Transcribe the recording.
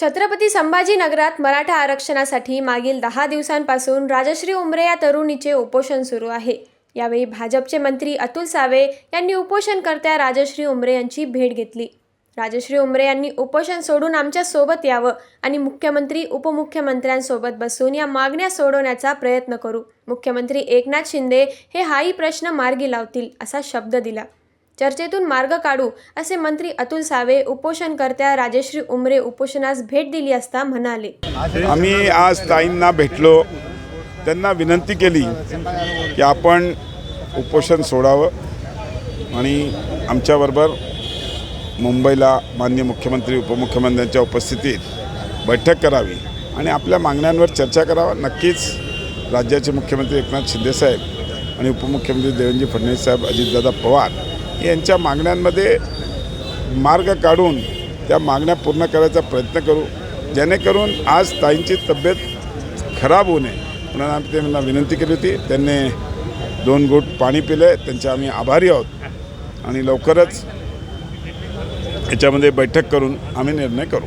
छत्रपती संभाजीनगरात मराठा आरक्षणासाठी मागील दहा दिवसांपासून राजश्री उमरे या तरुणीचे उपोषण सुरू आहे. यावेळी भाजपचे मंत्री अतुल सावे यांनी उपोषणकर्त्या राजश्री उमरे यांची भेट घेतली. राजश्री उमरे यांनी उपोषण सोडून आमच्यासोबत यावं आणि मुख्यमंत्री उपमुख्यमंत्र्यांसोबत बसून या मागण्या सोडवण्याचा प्रयत्न करू. मुख्यमंत्री एकनाथ शिंदे हे हाही प्रश्न मार्गी लावतील असा शब्द दिला. चर्चेतून मार्ग काढू असे मंत्री अतुल सावे उपोषणकर्त्या राजश्री उमरे उपोषणास भेट दिली असता म्हणाले. आम्ही आज ताईंना भेटलो. त्यांना विनंती केली की आपण उपोषण सोडावं आणि आमच्याबरोबर मुंबईला माननीय मुख्यमंत्री उपमुख्यमंत्र्यांच्या उपस्थितीत बैठक करावी आणि आपल्या मागण्यांवर चर्चा करावा. नक्कीच राज्याचे मुख्यमंत्री एकनाथ शिंदेसाहेब आणि उपमुख्यमंत्री देवेंद्र फडणवीस साहेब अजितदादा पवार यांच्या मागण्यांमध्ये मार्ग काढून त्या मागण्या पूर्ण करायचा प्रयत्न करू. जेणेकरून आज ताईंची तब्येत खराब होऊ नये. म्हणून आम्ही त्यांना विनंती केली होती. त्यांनी दोन घोट पाणी पिले. त्यांचे आम्ही आभारी आहोत. आणि लवकरच याच्यामध्ये बैठक करून आम्ही निर्णय करू.